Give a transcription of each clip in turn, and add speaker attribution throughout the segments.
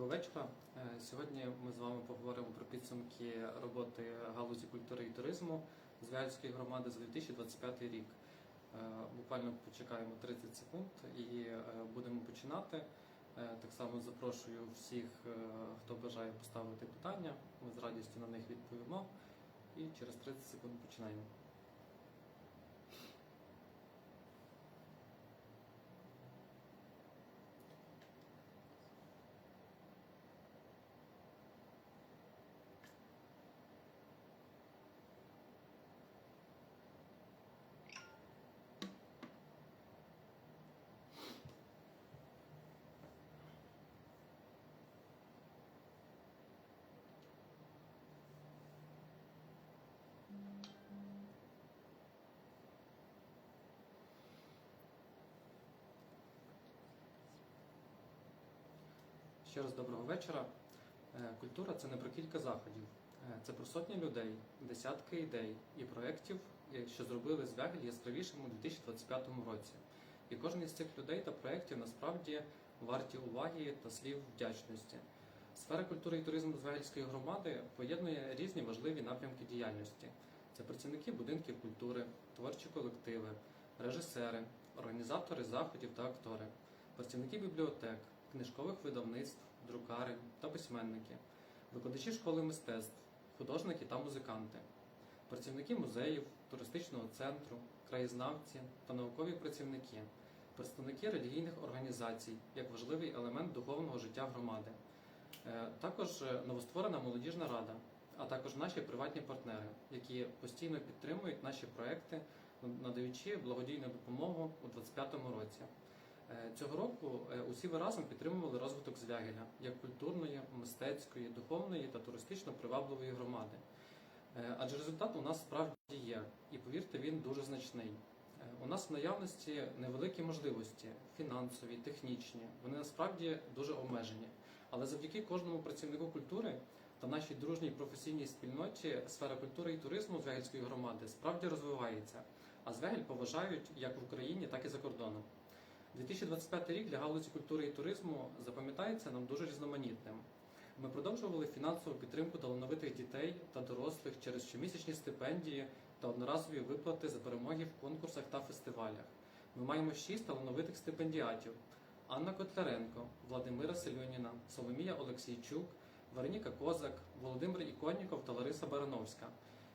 Speaker 1: Доброго вечора. Е, Сьогодні ми з вами поговоримо про підсумки роботи галузі культури і туризму Звяльської громади за 2025 рік. Е, Буквально почекаємо 30 секунд і е, будемо починати. Так само запрошую всіх, хто бажає поставити питання. Ми з радістю на них відповімо. І через 30 секунд починаємо. Ще раз доброго вечора. Е, Культура це не про кілька заходів, Е, це про сотні людей, десятки ідей і проєктів, е, що зробили Звягель яскравішим у 2025 році. І кожен із цих людей та проєктів насправді варті уваги та слів вдячності. Сфера культури і туризму Звягельської громади поєднує різні важливі напрямки діяльності. Це працівники будинків культури, творчі колективи, режисери, організатори заходів та актори, працівники бібліотек, книжкових видавництв, друкарень та письменники, викладачі школи мистецтв, художники та музиканти, працівники музеїв, туристичного центру, краєзнавці та наукові працівники, представники релігійних організацій як важливий елемент духовного життя громади. Е, Також е, новостворена молодіжна рада, а також наші приватні партнери, які постійно підтримують наші проекти, надаючи благодійну допомогу у 2025 році. Е, Цього року е, усі ви разом підтримували розвиток Звягеля як культурної, мистецької, духовної та туристично привабливої громади. Е, Адже результат у нас справді є, і повірте, він дуже значний. У нас в наявності невеликі можливості фінансові, технічні. Вони насправді дуже обмежені. Але завдяки кожному працівнику культури та нашій дружній професійній спільноті сфера культури і туризму Звягельської громади справді розвивається, а Звягель поважають як в Україні, так і за кордоном. 2025 рік для галузі культури і туризму запам'ятається нам дуже різноманітним. Ми продовжували фінансову підтримку талановитих дітей та дорослих через щомісячні стипендії та одноразові виплати за перемоги в конкурсах та фестивалях. Ми маємо шість талановитих стипендіатів: Анна Котляренко, Владимира Селюніна, Соломія Олексійчук, Вероніка Козак, Володимир Іконніков та Лариса Барановська.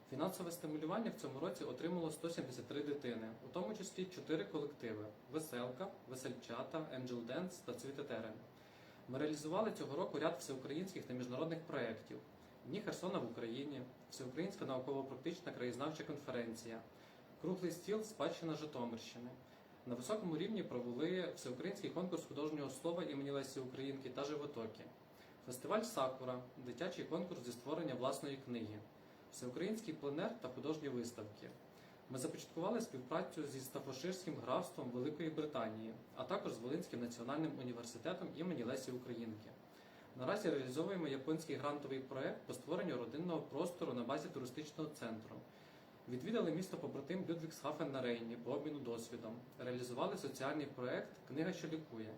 Speaker 1: Фінансове стимулювання в цьому році отримало 173 дитини, у тому числі 4 колективи: Веселка, Весельчата, Angel Dance та Цвітетерен. Ми реалізували цього року ряд всеукраїнських та міжнародних проєктів: Дні Херсона в Україні, Всеукраїнська науково-практична краєзнавча конференція, Круглий стіл Спадщина Житомирщини. На високому рівні провели всеукраїнський конкурс художнього слова імені Лесі Українки та Животоки, фестиваль Сакура, дитячий конкурс зі створення власної книги, всеукраїнський пленер та художні виставки. Ми започаткували співпрацю зі Стафоширським графством Великої Британії, а також з Волинським національним університетом імені Лесі Українки. Наразі реалізовуємо японський грантовий проект по створенню родинного простору на базі туристичного центру. Відвідали місто побратим Людвігсхафен на Рейні по обміну досвідом. Реалізували соціальний проект Книга, що лікує.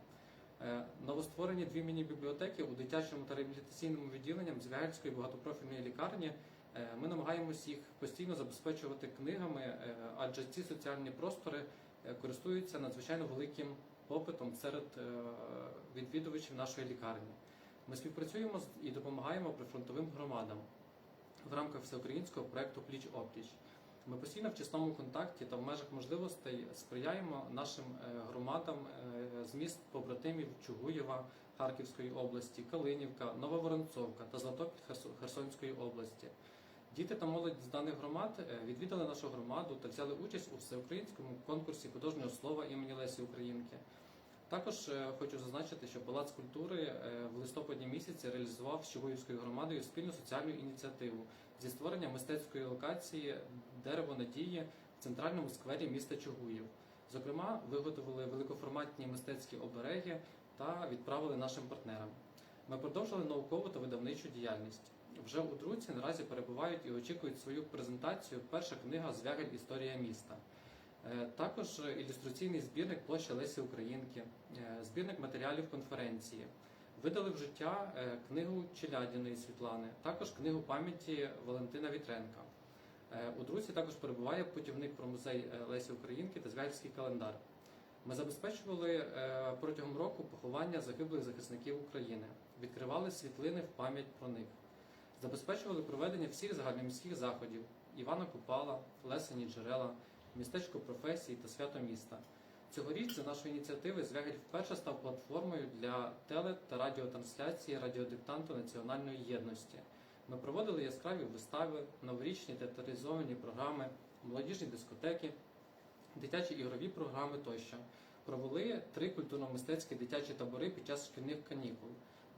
Speaker 1: Е, Новостворені дві міні-бібліотеки у дитячому та реабілітаційному відділенням Звягельської багатопрофільної лікарні. Е, Ми намагаємось їх постійно забезпечувати книгами, е, адже ці соціальні простори е, користуються надзвичайно великим попитом серед відвідувачів нашої лікарні. Ми співпрацюємо і допомагаємо прифронтовим громадам в рамках всеукраїнського проекту Пліч опліч. Ми постійно в тісному контакті та в межах можливостей сприяємо нашим громадам з міст побратимів Чугуєва Харківської області, Калинівка, Нововоронцовка та Херсо- Херсонської області. Діти та молодь з даних громад е, відвідали нашу громаду та взяли участь у всеукраїнському конкурсі художнього слова імені Лесі Українки. Також е, хочу зазначити, що Палац культури е, в листопаді місяці реалізував з Чугуївською громадою спільну соціальну ініціативу зі створення мистецької локації Дерево надії в центральному сквері міста Чугуїв. Зокрема, виготовили великоформатні мистецькі обереги та відправили нашим партнерам. Ми продовжили наукову та видавничу діяльність. Вже у друці наразі перебувають і очікують свою презентацію перша книга Звягель Історія міста. Е, Також ілюстраційний збірник площа Лесі Українки, е, збірник матеріалів конференції, видали в життя е, книгу Челядіної Світлани, також книгу пам'яті Валентина Вітренка. У друзі також перебуває путівник про музей Лесі Українки та Звягільський календар. Ми забезпечували протягом року поховання загиблих захисників України, відкривали світлини в пам'ять про них, забезпечували проведення всіх загальноміських заходів Івана Купала, Лесені Джерела, містечко професій та свято міста. Цьогоріч за нашої ініціативи Звягель вперше став платформою для теле та радіотрансляції радіодиктанту національної єдності. Ми проводили яскраві вистави, новорічні театралізовані програми, молодіжні дискотеки, дитячі ігрові програми тощо. Провели три культурно-мистецькі дитячі табори під час шкільних канікул.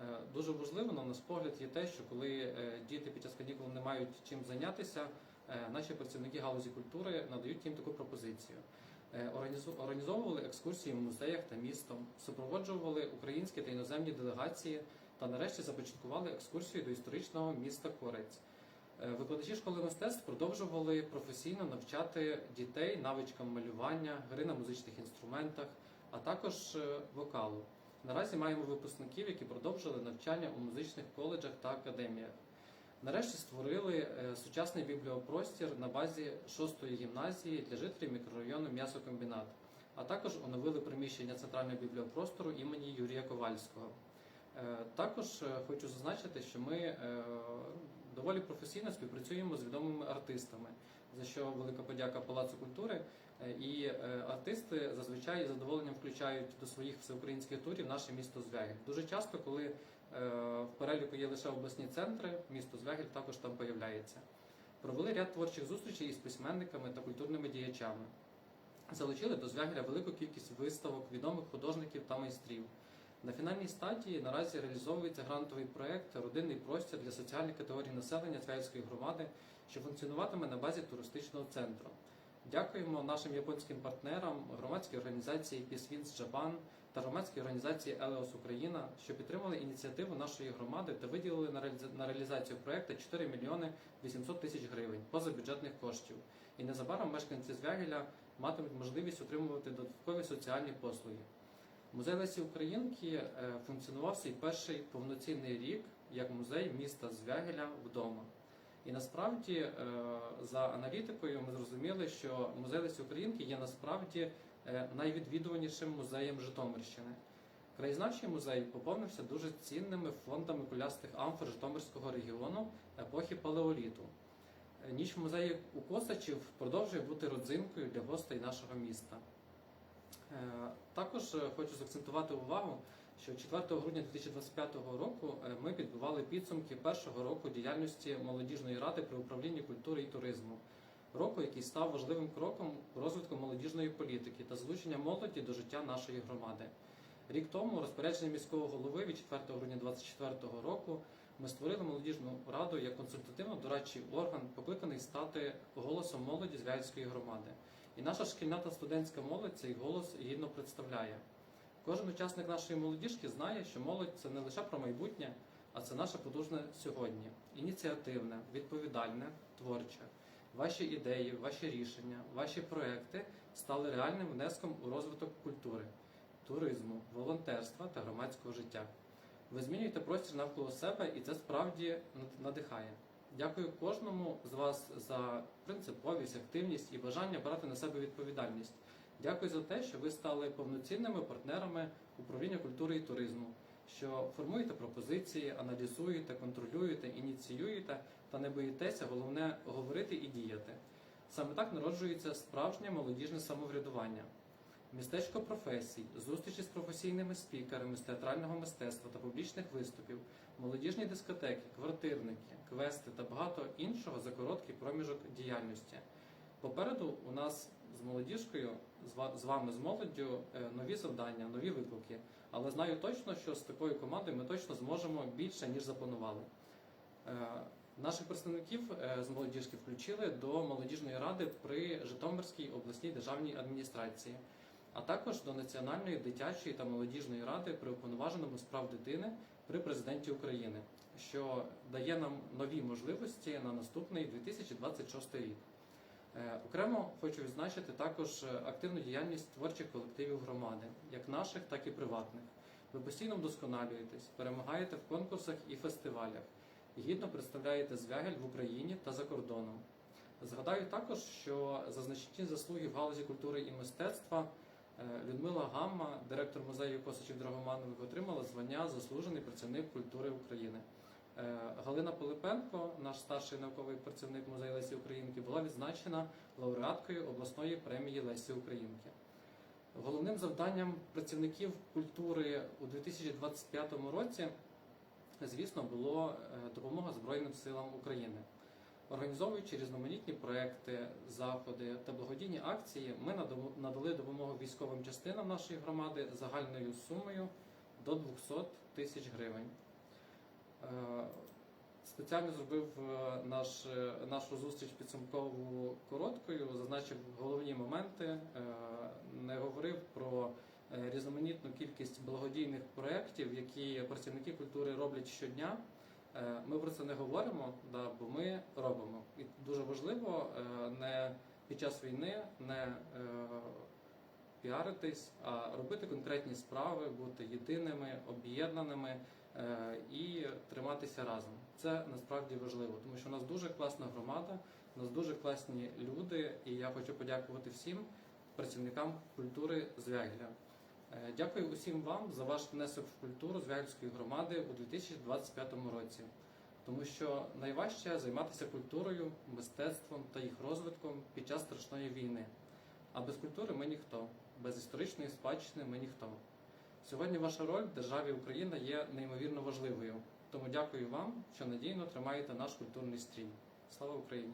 Speaker 1: Е, Дуже важливо, на наш погляд, є те, що коли е, діти під час канікул не мають чим зайнятися, е, наші працівники галузі культури надають їм таку пропозицію. Організовували екскурсії в музеях та містом, супроводжували українські та іноземні делегації та нарешті започаткували екскурсію до історичного міста Корець. Викладачі школи мистецтв продовжували професійно навчати дітей навичкам малювання, гри на музичних інструментах, а також вокалу. Наразі маємо випускників, які продовжили навчання у музичних коледжах та академіях. Нарешті створили е, сучасний бібліопростір на базі 6-ї гімназії для жителів мікрорайону М'ясокомбінат, а також оновили приміщення центрального бібліопростору імені Юрія Ковальського. Е, Також е, хочу зазначити, що ми доволі професійно співпрацюємо з відомими артистами, за що велика подяка Палацу культури. І артисти зазвичай із задоволенням включають до своїх всеукраїнських турів наше місто Звягель. Дуже часто, коли е, в переліку є лише обласні центри, місто Звягель також там появляється. Провели ряд творчих зустрічей із письменниками та культурними діячами. Залучили до Звягеля велику кількість виставок відомих художників та майстрів. На фінальній стадії наразі реалізовується грантовий проект Родинний простір для соціальних категорій населення Цвяївської громади, що функціонуватиме на базі туристичного центру. Дякуємо нашим японським партнерам, громадській організації Winds Japan та громадській організації Елеос Україна, що підтримали ініціативу нашої громади та виділили на реалізацію проекту 4 мільйони 800 тисяч гривень позабюджетних коштів. І незабаром мешканці Звягеля матимуть можливість отримувати додаткові соціальні послуги. Музей Лесі Українки е, функціонував свій перший повноцінний рік як музей міста Звягеля вдома. І насправді, е, за аналітикою, ми зрозуміли, що музей Лесі Українки є насправді е, найвідвідуванішим музеєм Житомирщини. Краєзнавчий музей поповнився дуже цінними фондами кулястих амфор Житомирського регіону епохи палеоліту. Е, Ніч в музеї у Косачів продовжує бути родзинкою для гостей нашого міста. Також хочу заакцентувати увагу, що 4 грудня 2025 року е, ми підбивали підсумки першого року діяльності молодіжної ради при управлінні культури і туризму. Року, який став важливим кроком розвитку молодіжної політики та залучення молоді до життя нашої громади. Рік тому розпорядження міського голови від 4 грудня 2024 року ми створили молодіжну раду як консультативно-дорадчий орган, покликаний стати голосом молоді з Вяльської громади. І наша шкільна та студентська молодь цей голос гідно представляє. Кожен учасник нашої молодіжки знає, що молодь це не лише про майбутнє, а це наше потужне сьогодні. Ініціативне, відповідальне, творче. Ваші ідеї, ваші рішення, ваші проекти стали реальним внеском у розвиток культури, туризму, волонтерства та громадського життя. Ви змінюєте простір навколо себе, і це справді надихає. Дякую кожному з вас за принциповість, активність і бажання брати на себе відповідальність. Дякую за те, що ви стали повноцінними партнерами управління культури і туризму, що формуєте пропозиції, аналізуєте, контролюєте, ініціюєте та не боїтеся, головне говорити і діяти. Саме так народжується справжнє молодіжне самоврядування. Містечко професій, зустрічі з професійними спікерами з театрального мистецтва та публічних виступів, молодіжні дискотеки, квартирники, квести та багато іншого за короткий проміжок діяльності. Попереду у нас з молодіжкою, з вами, з молоддю, е, нові завдання, нові виклики. Але знаю точно, що з такою командою ми точно зможемо більше, ніж запланували. Е, Наших представників е, з молодіжки включили до молодіжної ради при Житомирській обласній державній адміністрації, а також до Національної дитячої та молодіжної ради при уповноваженому з прав дитини при президенті України, що дає нам нові можливості на наступний 2026 рік. Е, Окремо хочу відзначити також е, активну діяльність творчих колективів громади, як наших, так і приватних. Ви постійно вдосконалюєтесь, перемагаєте в конкурсах і фестивалях, гідно представляєте Звягель в Україні та за кордоном. Згадаю також, що за значні заслуги в галузі культури і мистецтва е, Людмила Гамма, директор музею Косачів Драгоманових, отримала звання Заслужений працівник культури України. Е, Галина Пилипенко, наш старший науковий працівник музею Лесі Українки, була відзначена лауреаткою обласної премії Лесі Українки. Головним завданням працівників культури у 2025 році, звісно, було е, допомога Збройним силам України. Організовуючи різноманітні проекти, заходи та благодійні акції, ми надали допомогу військовим частинам нашої громади загальною сумою до 200 тисяч гривень. Спеціально зробив е, наш, е, нашу зустріч підсумкову короткою, зазначив головні моменти, е, не говорив про різноманітну кількість благодійних проєктів, які працівники культури роблять щодня. Ми про це не говоримо, да, бо ми робимо. І дуже важливо не під час війни не піаритись, а робити конкретні справи, бути єдиними, об'єднаними і триматися разом. Це насправді важливо, тому що у нас дуже класна громада, у нас дуже класні люди, і я хочу подякувати всім працівникам культури Звягеля. Е, Дякую усім вам за ваш внесок в культуру Звягельської громади у 2025 році, тому що найважче займатися культурою, мистецтвом та їх розвитком під час страшної війни. А без культури ми ніхто, без історичної спадщини ми ніхто. Сьогодні ваша роль в державі Україна є неймовірно важливою. Тому дякую вам, що надійно тримаєте наш культурний стрій. Слава Україні!